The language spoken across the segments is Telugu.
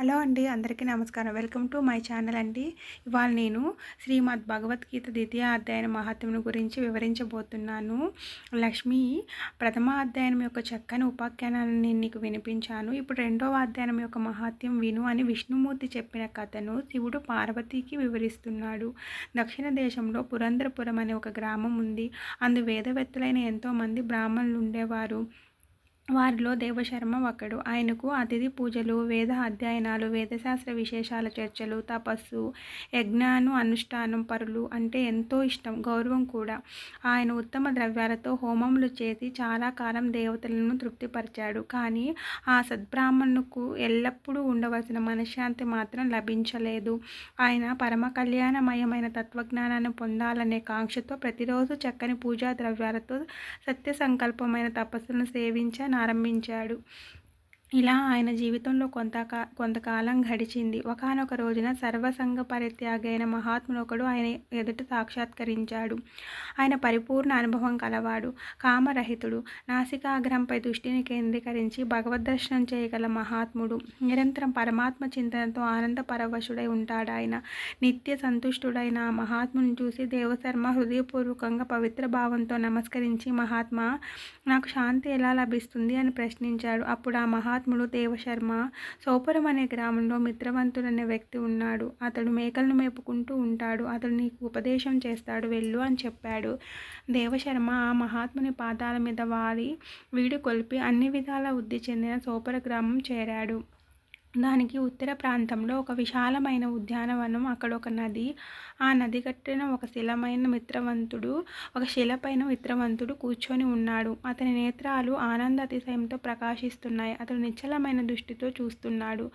హలో అండి అందరికీ నమస్కారం. వెల్కమ్ టు మై ఛానల్ అండి. ఇవాళ నేను శ్రీమద్ భగవద్గీత ద్వితీయ అధ్యాయం మహత్వం గురించి వివరించబోతున్నాను. లక్ష్మి ప్రథమ అధ్యాయం యొక్క చక్కని ఉపాఖ్యానాన్ని నేను నీకు వినిపించాను. ఇప్పుడు రెండవ అధ్యాయం యొక్క మహాత్యం విను అని విష్ణుమూర్తి చెప్పిన కథను శివుడు పార్వతీకి వివరిస్తున్నాడు. దక్షిణ దేశంలో పురంధరపురం అనే ఒక గ్రామం ఉంది. అందు వేదవేత్తలైన ఎంతోమంది బ్రాహ్మణులు ఉండేవారు. వారిలో దేవశర్మ ఒకడు. ఆయనకు అతిథి పూజలు వేద అధ్యయనాలు వేదశాస్త్ర విశేషాల చర్చలు తపస్సు యజ్ఞాను అనుష్ఠానం పరులు అంటే ఎంతో ఇష్టం గౌరవం కూడా. ఆయన ఉత్తమ ద్రవ్యాలతో హోమములు చేసి చాలా కాలం దేవతలను తృప్తిపరిచాడు. కానీ ఆ సద్బ్రాహ్మణుకు ఎల్లప్పుడూ ఉండవలసిన మనశ్శాంతి మాత్రం లభించలేదు. ఆయన పరమ కళ్యాణమయమైన తత్వజ్ఞానాన్ని పొందాలనే కాంక్షతో ప్రతిరోజు చక్కని పూజా ద్రవ్యాలతో సత్య సంకల్పమైన తపస్సులను సేవించ ఆరంభించాడు. ఇలా ఆయన జీవితంలో కొంతకా కొంతకాలం గడిచింది. ఒకనొక రోజున సర్వసంగ పరిత్యాగైన మహాత్ముడు ఒకడు ఆయన ఎదుట సాక్షాత్కరించాడు. ఆయన పరిపూర్ణ అనుభవం కలవాడు. కామరహితుడు. నాసికాగ్రంపై దృష్టిని కేంద్రీకరించి భగవద్ దర్శనం చేయగల మహాత్ముడు. నిరంతరం పరమాత్మ చింతనతో ఆనంద పరవశుడై ఉంటాడు ఆయన. నిత్య సంతుష్టుడైన ఆ మహాత్ముని చూసి దేవశర్మ హృదయపూర్వకంగా పవిత్ర భావంతో నమస్కరించి మహాత్మా నాకు శాంతి ఎలా లభిస్తుంది? అని ప్రశ్నించాడు. అప్పుడు ఆ మహా మహాత్ముడు దేవశర్మ. సోపురం అనే గ్రామంలో మిత్రవంతుడు అనే వ్యక్తి ఉన్నాడు. అతడు మేకలను మేపుకుంటూ ఉంటాడు. అతడు నీకు ఉపదేశం చేస్తాడు. వెళ్ళు అని చెప్పాడు. దేవశర్మ ఆ మహాత్ముని పాదాల మీద వారి వీడు కొలిపి అన్ని విధాల వృద్ధి చెందిన సోపర గ్రామం చేరాడు. దానికి ఉత్తర ప్రాంతంలో ఒక విశాలమైన ఉద్యానవనం అక్కడ ఒక నది ఆ నది కట్టిన ఒక శిలమైన మిత్రవంతుడు ఒక శిలపైన మిత్రవంతుడు కూర్చొని ఉన్నాడు. అతని నేత్రాలు ఆనంద అతిశయంతో ప్రకాశిస్తున్నాయి. అతడు నిశ్చలమైన దృష్టితో చూస్తున్నాడు.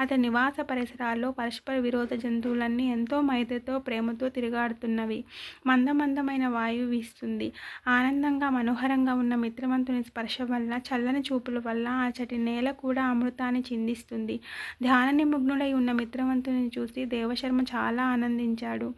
అతని నివాస పరిసరాల్లో పరస్పర విరోధ జంతువులన్నీ ఎంతో మైదతో ప్రేమతో తిరుగాడుతున్నవి. మందమందమైన వాయువు వీస్తుంది. ఆనందంగా మనోహరంగా ఉన్న మిత్రవంతుని స్పర్శ వల్ల చల్లని చూపుల వల్ల ఆ చటి నేల కూడా అమృతాన్ని చిందిస్తుంది. ధ్యాన నిమగ్నుడై ఉన్న మిత్రవంతుని చూసి దేవశర్మ చాలా ఆనందించాడు.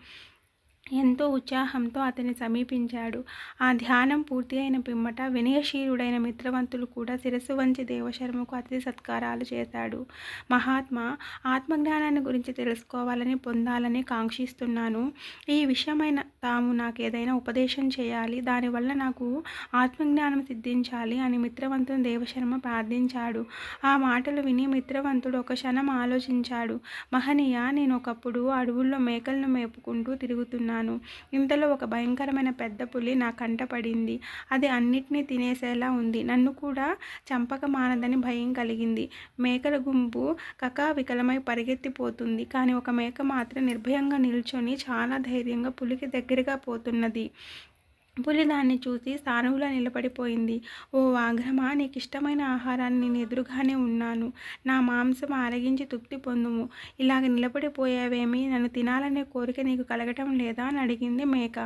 ఎంతో ఉత్సాహంతో అతన్ని సమీపించాడు. ఆ ధ్యానం పూర్తి అయిన పిమ్మట వినయశీలుడైన మిత్రవంతులు కూడా శిరస్సు వంచి దేవశర్మకు అతిథి సత్కారాలు చేశాడు. మహాత్మా ఆత్మజ్ఞానాన్ని గురించి తెలుసుకోవాలని పొందాలని కాంక్షిస్తున్నాను. ఈ విషయమైన తాము నాకు ఏదైనా ఉపదేశం చేయాలి. దానివల్ల నాకు ఆత్మజ్ఞానం సిద్ధించాలి అని మిత్రవంతుని దేవశర్మ ప్రార్థించాడు. ఆ మాటలు విని మిత్రవంతుడు ఒక క్షణం ఆలోచించాడు. మహనీయ నేను ఒకప్పుడు అడవుల్లో మేకలను మేపుకుంటూ తిరుగుతున్నాను ఉన్నాను ఇంతలో ఒక భయంకరమైన పెద్ద పులి నా కంట పడింది. అది అన్నిటినీ తినేసేలా ఉంది. నన్ను కూడా చంపక మానదని భయం కలిగింది. మేకల గుంపు కకా వికలమై పరిగెత్తిపోతుంది. కానీ ఒక మేక మాత్రం నిర్భయంగా నిల్చొని చాలా ధైర్యంగా పులికి దగ్గరగా పోతున్నది. పులి దాన్ని చూసి స్థానంలో నిలబడిపోయింది. ఓ వాగ్రమా నీకు ఇష్టమైన ఆహారాన్ని నేను ఎదురుగానే ఉన్నాను. నా మాంసం ఆరగించి తృప్తి పొందుము. ఇలాగ నిలబడిపోయావేమి? నన్ను తినాలనే కోరిక నీకు కలగటం లేదా అని అడిగింది మేక.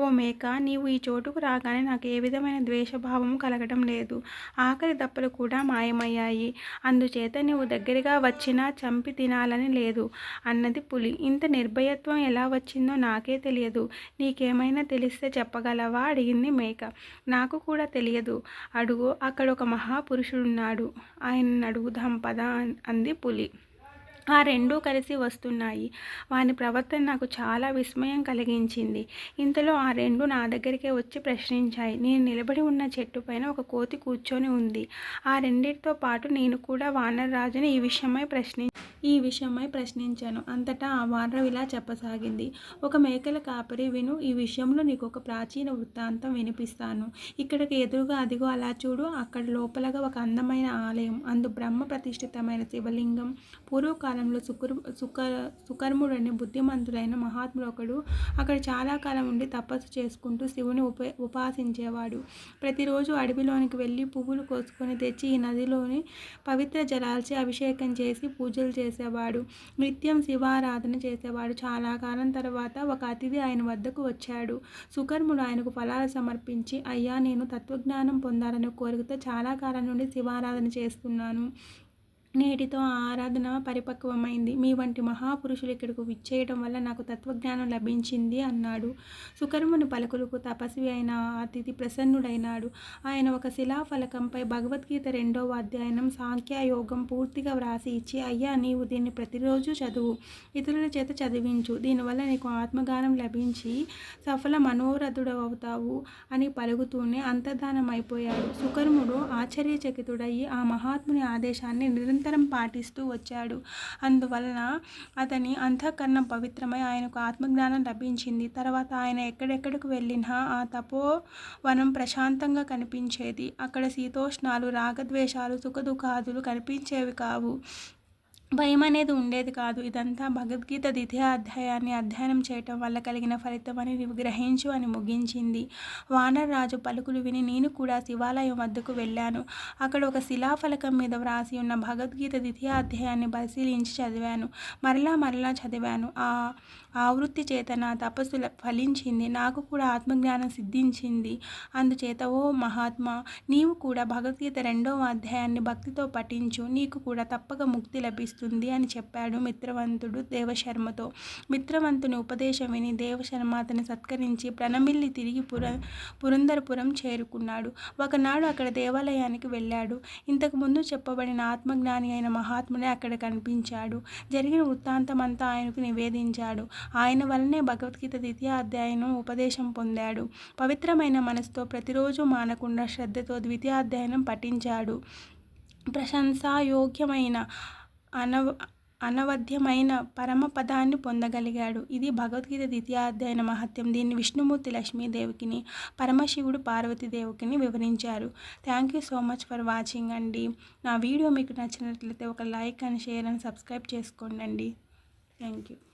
ఓ మేక నీవు ఈ చోటుకు రాగానే నాకు ఏ విధమైన ద్వేషభావం కలగడం లేదు. ఆఖరి దప్పలు కూడా మాయమయ్యాయి. అందుచేత నీవు దగ్గరగా వచ్చినా చంపి తినాలని లేదు అన్నది పులి. ఇంత నిర్భయత్వం ఎలా వచ్చిందో నాకే తెలియదు. నీకేమైనా తెలిస్తే చెప్పగలవా? అడిగింది మేక. నాకు కూడా తెలియదు. అడుగు అక్కడ ఒక మహాపురుషుడున్నాడు. ఆయన అడుగుదాం పద అంది పులి. ఆ రెండూ కలిసి వస్తున్నాయి. వాని ప్రవర్తన నాకు చాలా విస్మయం కలిగించింది. ఇంతలో ఆ రెండు నా దగ్గరికే వచ్చి ప్రశ్నించాయి. నేను నిలబడి ఉన్న చెట్టు పైన ఒక కోతి కూర్చొని ఉంది. ఆ రెండింటితో పాటు నేను కూడా వానరరాజుని ఈ విషయమై ప్రశ్ని ఈ విషయమై ప్రశ్నించాను. అంతటా ఆ వానరం ఇలా చెప్పసాగింది. ఒక మేకల కాపరి విను ఈ విషయంలో నీకు ఒక ప్రాచీన వృత్తాంతం వినిపిస్తాను. ఇక్కడికి ఎదురుగా అదిగో అలా చూడు అక్కడ లోపలగా ఒక అందమైన ఆలయం. అందు బ్రహ్మ ప్రతిష్ఠితమైన శివలింగం కాలంలో సుకర్ సుక సుకర్ముడు అనే బుద్ధిమంతుడైన మహాత్ముడు ఒకడు అక్కడ చాలా కాలం ఉండి తపస్సు చేసుకుంటూ శివుని ఉప ఉపాసించేవాడు. ప్రతిరోజు అడవిలోనికి వెళ్ళి పువ్వులు కోసుకొని తెచ్చి ఈ నదిలోని పవిత్ర జలాల్చి అభిషేకం చేసి పూజలు చేసేవాడు. నిత్యం శివారాధన చేసేవాడు. చాలా కాలం తర్వాత ఒక అతిథి ఆయన వద్దకు వచ్చాడు. సుకర్ముడు ఆయనకు ఫలాలు సమర్పించి అయ్యా నేను తత్వజ్ఞానం పొందాలనే కోరికతో చాలా కాలం నుండి శివారాధన చేస్తున్నాను. నేటితో ఆ ఆరాధన పరిపక్వమైంది. మీ వంటి మహాపురుషులు ఇక్కడకు విచ్చేయడం వల్ల నాకు తత్వజ్ఞానం లభించింది అన్నాడు. సుకర్ముని పలుకులకు తపస్వి అయిన అతిథి ప్రసన్నుడైనాడు. ఆయన ఒక శిలాఫలకంపై భగవద్గీత రెండవ అధ్యయనం సాంఖ్యయోగం పూర్తిగా వ్రాసి ఇచ్చి అయ్యా నీవు దీన్ని ప్రతిరోజు చదువు. ఇతరుల చేత చదివించు. దీనివల్ల నీకు ఆత్మగానం లభించి సఫల మనోరథుడవుతావు అని పలుకుతూనే అంతర్ధానం అయిపోయాడు సుకర్ముడు ఆశ్చర్యచకితుడయ్యి ఆ మహాత్ముని ఆదేశాన్ని నిరంతరం నిరంతరం పాటిస్తూ వచ్చాడు. అందువలన అతని అంతఃకరణం పవిత్రమై ఆయనకు ఆత్మజ్ఞానం లభించింది. తర్వాత ఆయన ఎక్కడెక్కడికి వెళ్ళినా ఆ తపో వనం ప్రశాంతంగా కనిపించేది. అక్కడ శీతోష్ణాలు రాగద్వేషాలు సుఖదుఖాదులు కనిపించేవి కావు. భయం అనేది ఉండేది కాదు. ఇదంతా భగవద్గీత ద్వితీయ అధ్యాయాన్ని అధ్యయనం చేయటం వల్ల కలిగిన ఫలితం అని గ్రహించు అని ముగించింది. వానరరాజు పలుకులు విని నేను కూడా శివాలయం వద్దకు వెళ్ళాను. అక్కడ ఒక శిలాఫలకం మీద వ్రాసి ఉన్న భగవద్గీత ద్వితీయ అధ్యాయాన్ని పరిశీలించి చదివాను. మరలా మరలా చదివాను. ఆ ఆవృత్తి చేత నా తపస్సు ఫలించింది. నాకు కూడా ఆత్మజ్ఞానం సిద్ధించింది. అందుచేత ఓ మహాత్మా నీవు కూడా భగవద్గీత రెండవ అధ్యాయాన్ని భక్తితో పఠించు. నీకు కూడా తప్పక ముక్తి లభిస్తుంది. వస్తుంది అని చెప్పాడు మిత్రవంతుడు దేవశర్మతో. మిత్రవంతుని ఉపదేశం విని దేవశర్మ అతని సత్కరించి ప్రణమిల్లి తిరిగి పుర పురంధరపురం చేరుకున్నాడు. ఒకనాడు అక్కడ దేవాలయానికి వెళ్ళాడు. ఇంతకు ముందు చెప్పబడిన ఆత్మజ్ఞాని అయిన మహాత్ముడే అక్కడ కనిపించాడు. జరిగిన వృత్తాంతమంతా ఆయనకు నివేదించాడు. ఆయన వలనే భగవద్గీత ద్వితీయ అధ్యాయం ఉపదేశం పొందాడు. పవిత్రమైన మనసుతో ప్రతిరోజు మానకుండా శ్రద్ధతో ద్వితీయాధ్యాయనం పఠించాడు. ప్రశంసాయోగ్యమైన అనవ అనవధ్యమైన పరమపదాన్ని పొందగలిగాడు. ఇది భగవద్గీత ద్వితీయాధ్యాయన మహత్యం. దీన్ని విష్ణుమూర్తి లక్ష్మీదేవికిని పరమశివుడు పార్వతీదేవికిని వివరించారు. Thank you so much for watching అండి. నా వీడియో మీకు నచ్చినట్లయితే ఒక like and share and subscribe చేసుకోండి థ్యాంక్ యూ